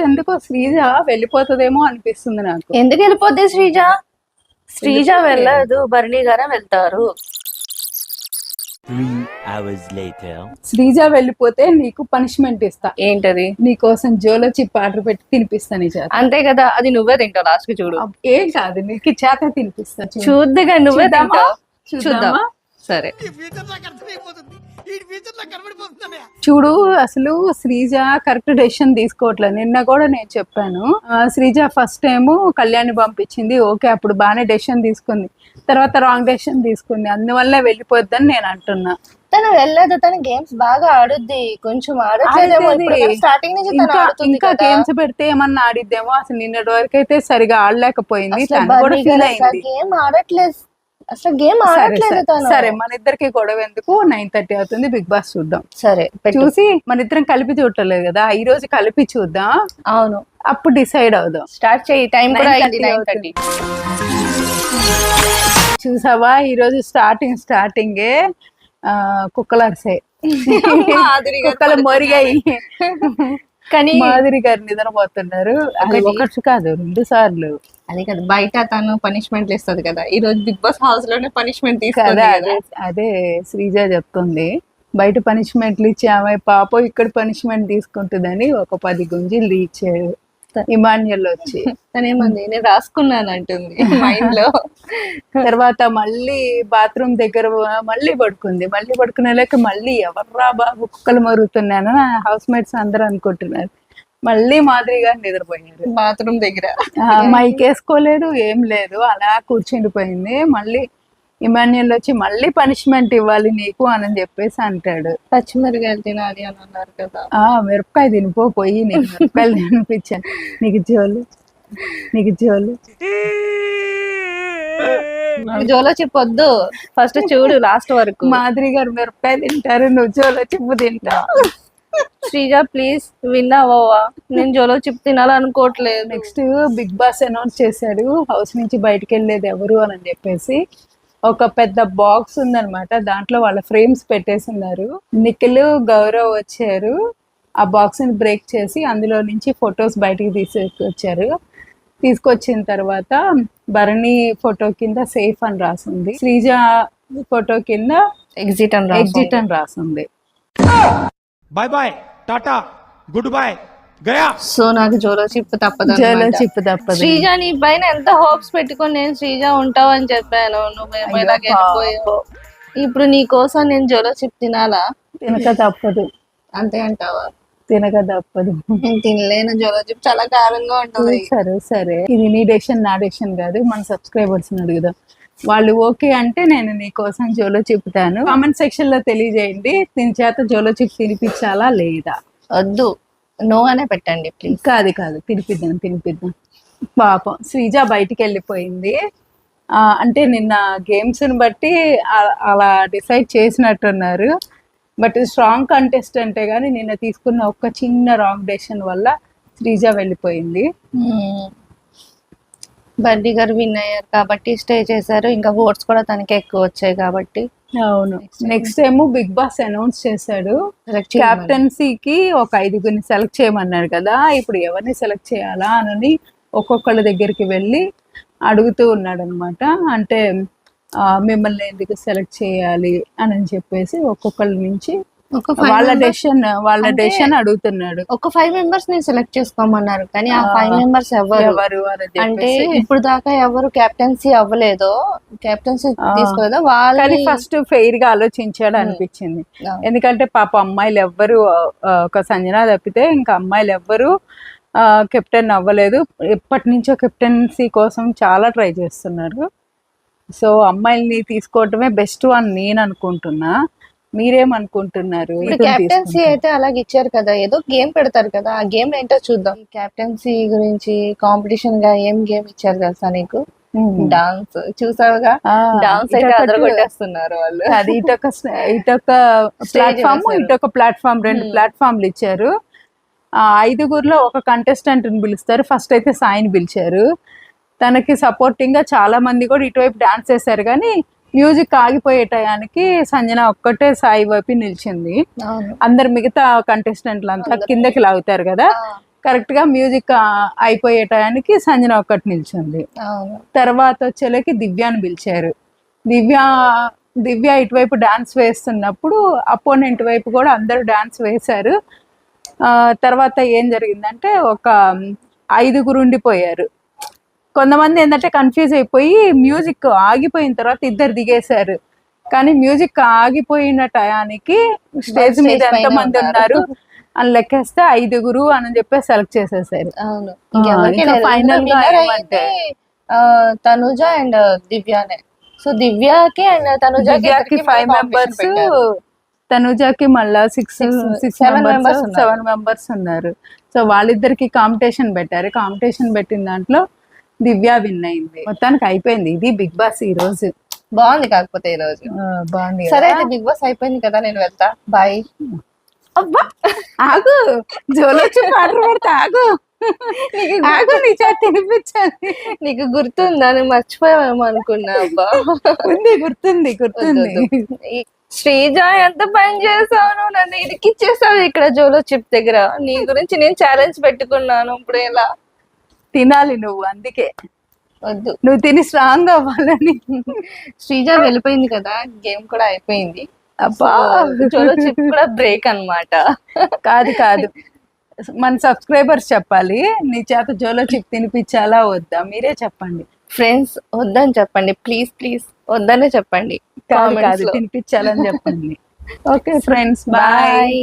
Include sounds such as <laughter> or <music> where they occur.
ఎందుకో శ్రీజ వెళ్ళిపోతుందేమో అనిపిస్తుంది నాకు. ఎందుకు వెళ్ళిపోద్ది శ్రీజ? శ్రీజ వెళ్ళదు భరణి గారే వెళ్తారు. Three hours later. శ్రీజ వెళ్ళిపోతే నీకు పనిష్మెంట్ ఇస్తా. ఏంటది? నీకోసం జోలో చిప్ ఆర్డర్ పెట్టి తినిపిస్తా నీ చేత. అంతే కదా అది నువ్వే తింటావు లాస్ట్కి చూడు. ఏం కాదు నీకు చేత తినిపిస్తా. చూద్దిగా నువ్వే చూద్దామా? తింటావు. చూద్దామా? చూద్దాం సరే చూడు అసలు శ్రీజ కరెక్ట్ డెసిషన్ తీసుకోవట్లేదు. నిన్న కూడా నేను చెప్పాను. శ్రీజ ఫస్ట్ టైం కళ్యాణి పంపించింది. ఓకే అప్పుడు బాగానే డెసిషన్ తీసుకుంది. తర్వాత రాంగ్ డెసిషన్ తీసుకుంది. అందువల్ల వెళ్ళిపోద్దని నేను అంటున్నా. తను వెళ్ళదు. తన గేమ్స్ బాగా ఆడుద్ది. కొంచెం ఆడట్లేదేమో. స్టార్టింగ్ నుంచి తను ఇంకా ఆడుతుంది ఇంకా కదా. గేమ్స్ పెడితే ఏమన్నా ఆడిద్దేమో. అసలు నిన్నటి వరకు అయితే సరిగా ఆడలేకపోయింది. తను కూడా ఫీల్ అయింది. గేమ్ ఆడట్లేదు. అసలు గేమ్ ఆడట్లేదు సరే, మన ఇద్దరికి గొడవ ఎందుకు? నైన్ థర్టీ అవుతుంది బిగ్ బాస్ చూద్దాం. సరే చూసి మన ఇద్దరం కలిపి చూడలేదు కదా ఈ రోజు కలిపి చూద్దాం. అవును. అప్పుడు డిసైడ్ అవుదాం. స్టార్ట్ చేయి టైం కూడా 9:30 అయింది నైన్. థర్టీ. చూసావా? ఈ రోజు స్టార్టింగ్ స్టార్టింగే <laughs> కుక్కలు అరిసాయి కుక్కలు మొరిగాయి. కానీ మాధురి గారు నిద్రపోతున్నారు అది ఒకటి. కాదు రెండు సార్లు. అదే కదా బయట తను పనిష్మెంట్ ఇస్తుంది కదా. ఈ రోజు బిగ్ బాస్ హౌస్లోనే పనిష్మెంట్ తీసుకుంది కదా కదా. అదే అదే శ్రీజ చెప్తుంది. బయట పనిష్మెంట్లు ఇచ్చి ఆమె పాప ఇక్కడ పనిష్మెంట్ తీసుకుంటుందని ఒక పది గుంజీలు ఇచ్చాడు ఇమాన్యుల్ వచ్చి తనేమంది నేను రాసుకున్నాను అంటుంది మైండ్లో <laughs> తర్వాత మళ్ళీ బాత్రూమ్ దగ్గర మళ్ళీ పడుకుంది. మళ్ళీ పడుకునే లేక మళ్ళీ ఎవర్రా బాబు కుక్కలు మరుగుతున్నాను హౌస్ మేట్స్ అందరూ అనుకుంటున్నారు. మళ్ళీ మాదిరి గారు నిద్రపోయారు బాత్రూమ్ దగ్గర. మైక్ వేసుకోలేదు ఏం లేదు. అలా కూర్చుండిపోయింది. మళ్ళీ ఇమాన్యుల్ వచ్చి మళ్ళీ పనిష్మెంట్ ఇవ్వాలి నీకు అని చెప్పేసి అంటాడు. పచ్చిమిరకాయలు తినాలి అని అన్నారు కదా. ఆ మిరపకాయ తినిపో పోయి నీకు మిరపకాయలు తినిపించాను. నీకు జోలు నీకు జోలు. జోలో చెప్పొద్దు ఫస్ట్ చూడు లాస్ట్ వరకు. మాదిరి గారు మిరపకాయ తింటారు నువ్వు జోలో చెప్పు తింటావు శ్రీజ ప్లీజ్ విన్నావా నేను జోలో చిప్ తినాలనుకోవట్లేదు. నెక్స్ట్ బిగ్ బాస్ అనౌన్స్ చేశాడు హౌస్ నుంచి బయటకు వెళ్ళేది ఎవరు అని చెప్పేసి. ఒక పెద్ద బాక్స్ ఉందన్నమాట. దాంట్లో వాళ్ళ ఫ్రేమ్స్ పెట్టేసున్నారు. నిఖిల్ గౌరవ్ వచ్చారు. ఆ బాక్స్ని బ్రేక్ చేసి అందులో నుంచి ఫొటోస్ బయటికి తీసుకొచ్చారు. తీసుకొచ్చిన తర్వాత భరణి ఫోటో కింద సేఫ్ అని రాసింది. శ్రీజ ఫోటో కింద ఎగ్జిట్ అని ఎగ్జిట్ అని రాసింది. Bye bye tata good bye so నాకు జోలో చిప్ తప్పదు జలో. చిప్పు తప్పదు. శ్రీజ నీ పైన ఎంత హోప్స్ పెట్టుకొని నేను శ్రీజ ఉంటావు అని చెప్పాను. నువ్వేమో అయ్యో ఇలాగ వెళ్ళిపోయావు. ఇప్పుడు నీ కోసం నేను జోలో చిప్ తినాలా? తినక తప్పదు. అంతే అంటావా? తినక తప్పదు. నేను తినలేను జోలో చిప్ చాలా కారంగా ఉంటుంది. సరే సరే. ఇది నీ డెసిషన్ నా డెసిషన్ కాదు. మన సబ్స్క్రైబర్స్ అడుగుదాం. వాళ్ళు ఓకే అంటే నేను నీ కోసం జోలో చెప్తాను కామెంట్ సెక్షన్లో తెలియజేయండి. దీని చేత జోలో చిప్ తినిపించాలా లేదా? వద్దు. నో అనే పెట్టండి ప్లీజ్ కాదు కాదు. తినిపిద్దాం తినిపిద్దాం. పాపం. శ్రీజ బయటికి వెళ్ళిపోయింది అంటే నిన్న గేమ్స్ని బట్టి అలా డిసైడ్ చేసినట్టున్నారు. బట్ స్ట్రాంగ్ కంటెస్ట్ అంటే కానీ నిన్న తీసుకున్న ఒక్క చిన్న రాంగ్ డెసిషన్ వల్ల శ్రీజ వెళ్ళిపోయింది. బర్డీ గారు విన్ అయ్యారు కాబట్టి స్టే చేశారు. ఇంకా ఓట్స్ కూడా తనకి ఎక్కువ వచ్చాయి కాబట్టి. అవును. నెక్స్ట్ ఏమో బిగ్ బాస్ అనౌన్స్ చేశాడు. క్యాప్టెన్సీకి ఒక ఐదుగురిని సెలెక్ట్ చేయమన్నాడు కదా. ఇప్పుడు ఎవరిని సెలెక్ట్ చేయాలా అని ఒక్కొక్కళ్ళ దగ్గరికి వెళ్ళి అడుగుతూ ఉన్నాడు అనమాట అంటే మిమ్మల్ని ఎందుకు సెలెక్ట్ చేయాలి? అని చెప్పేసి ఒక్కొక్కళ్ళ నుంచి వాళ్ళ members- డెసిషన్ వాళ్ళ డెసిషన్ అడుగుతున్నాడు. ఒక ఫైవ్ మెంబర్స్ని సెలెక్ట్ చేసుకోమన్నారు కానీ ఆ ఫైవ్ మెంబర్స్ ఎవరు? అంటే ఇప్పుడు దాకా ఎవరు కెప్టెన్సీ అవ్వలేదో కెప్టెన్సీ. తీసుకోలేదో కానీ వాళ్ళు ఫస్ట్ ఫెయిర్గా ఆలోచించాడు అనిపించింది. ఎందుకంటే పాప అమ్మాయిలు ఎవ్వరు ఒక సంజన తప్పితే ఇంకా అమ్మాయిలు ఎవ్వరు కెప్టెన్ అవ్వలేదు. ఎప్పటి నుంచో కెప్టెన్సీ కోసం చాలా ట్రై చేస్తున్నారు. సో అమ్మాయిల్ని తీసుకోవటమే బెస్ట్ అని నేను అనుకుంటున్నా. మీరేమనుకుంటున్నారు? కెప్టెన్సీ. అయితే అలాగే ఇచ్చారు కదా ఏదో గేమ్ పెడతారు కదా ఆ గేమ్ ఏంటో చూద్దాం. కెప్టెన్సీ గురించి కాంపిటీషన్గా ఏం గేమ్ ఇచ్చారు కదా నీకు. డాన్స్ చూసావుగా? డాన్స్ అయితే ఇటొకటి- అదర కొట్టేస్తున్నారు వాళ్ళు. అది ఇటొక <laughs> ఇటొక ప్లాట్ఫామ్. ఇటొక ప్లాట్ఫామ్ రెండు. ప్లాట్ఫామ్లు ఇచ్చారు. ఆ ఐదుగురిలో ఒక కంటెస్టెంట్ పిలుస్తారు. ఫస్ట్ అయితే సాయిని పిలిచారు. తనకి సపోర్టింగ్గా చాలా మంది కూడా ఇటువైపు డాన్స్ చేశారు కానీ మ్యూజిక్ ఆగిపోయే టయానికి సంజన ఒక్కటే సాయి వైపు నిలిచింది. అందరు మిగతా కంటెస్టెంట్లు అంతా. కిందకి లాగుతారు కదా. కరెక్ట్గా మ్యూజిక్ అయిపోయే టయానికి సంజన ఒక్కటి నిల్చుంది. తర్వాత వచ్చేలకి దివ్యాని పిలిచారు. దివ్య దివ్య ఇటువైపు డాన్స్ వేస్తున్నప్పుడు అపోనెంట్ వైపు కూడా అందరూ డాన్స్ వేశారు. ఆ, తర్వాత ఏం జరిగిందంటే ఒక ఐదుగురు ఉండిపోయారు. కొంతమంది ఏంటంటే కన్ఫ్యూజ్ అయిపోయి మ్యూజిక్ ఆగిపోయిన తర్వాత ఇద్దరు దిగేశారు. కానీ మ్యూజిక్ ఆగిపోయిన టయానికి స్టేజ్ మీద పైన ఎంతమంది ఉన్నారు. అని లెక్కేస్తే ఐదుగురు అని చెప్పి సెలెక్ట్ చేసేసారు గా ఏమంటే? ఆ, తనుజ అండ్ దివ్యానే. సో దివ్యకి అండ్ తనుజకి ఫైవ్ మెంబర్స్ తనుజాకి మళ్ళా six six members. Seven members ఉన్నారు. సో వాళ్ళిద్దరికి కాంపిటీషన్ పెట్టారు. కాంపిటీషన్ పెట్టిన దాంట్లో దివ్య విన్ అయింది. మొత్తానికి అయిపోయింది. ఇది బిగ్ బాస్ ఈ రోజు. బాగుంది కాకపోతే ఈ రోజు. బాగుంది సరే? అయితే బిగ్ బాస్ అయిపోయింది కదా నేను వెళ్తా. బాయ్. అబ్బా! ఆగు! జోలొచ్చి పాటలు పడితే ఆగు! ఆగు నీ చేత తినిపించాలి. నీకు గుర్తుందా? నేను మర్చిపోయామేమో అనుకున్నా అబ్బా. ఉంది గుర్తుంది గుర్తుంది. శ్రీజ ఎంత పని చేసావు? నన్ను ఇరికిచ్చేసావు ఇక్కడ జోలో చిప్ దగ్గర. నీ గురించి నేను ఛాలెంజ్ పెట్టుకున్నాను. ఇప్పుడు ఎలా? తినాలి నువ్వు అందుకే. వద్దు. నువ్వు తిని స్ట్రాంగ్ అవ్వాలని. శ్రీజ వెళ్ళిపోయింది కదా గేమ్ కూడా అయిపోయింది. అబ్బా. జోలో చిప్ కూడా బ్రేక్ అన్నమాట. కాదు కాదు. మన సబ్స్క్రైబర్స్ చెప్పాలి నీ చేత జోలో చిప్ తినిపించాలా వద్దా? మీరే చెప్పండి. ఫ్రెండ్స్ వద్దని చెప్పండి. ప్లీజ్ ప్లీజ్ వద్దనే చెప్పండి. కాదు కాదు. తినిపించాలని చెప్పండి. Okay friends bye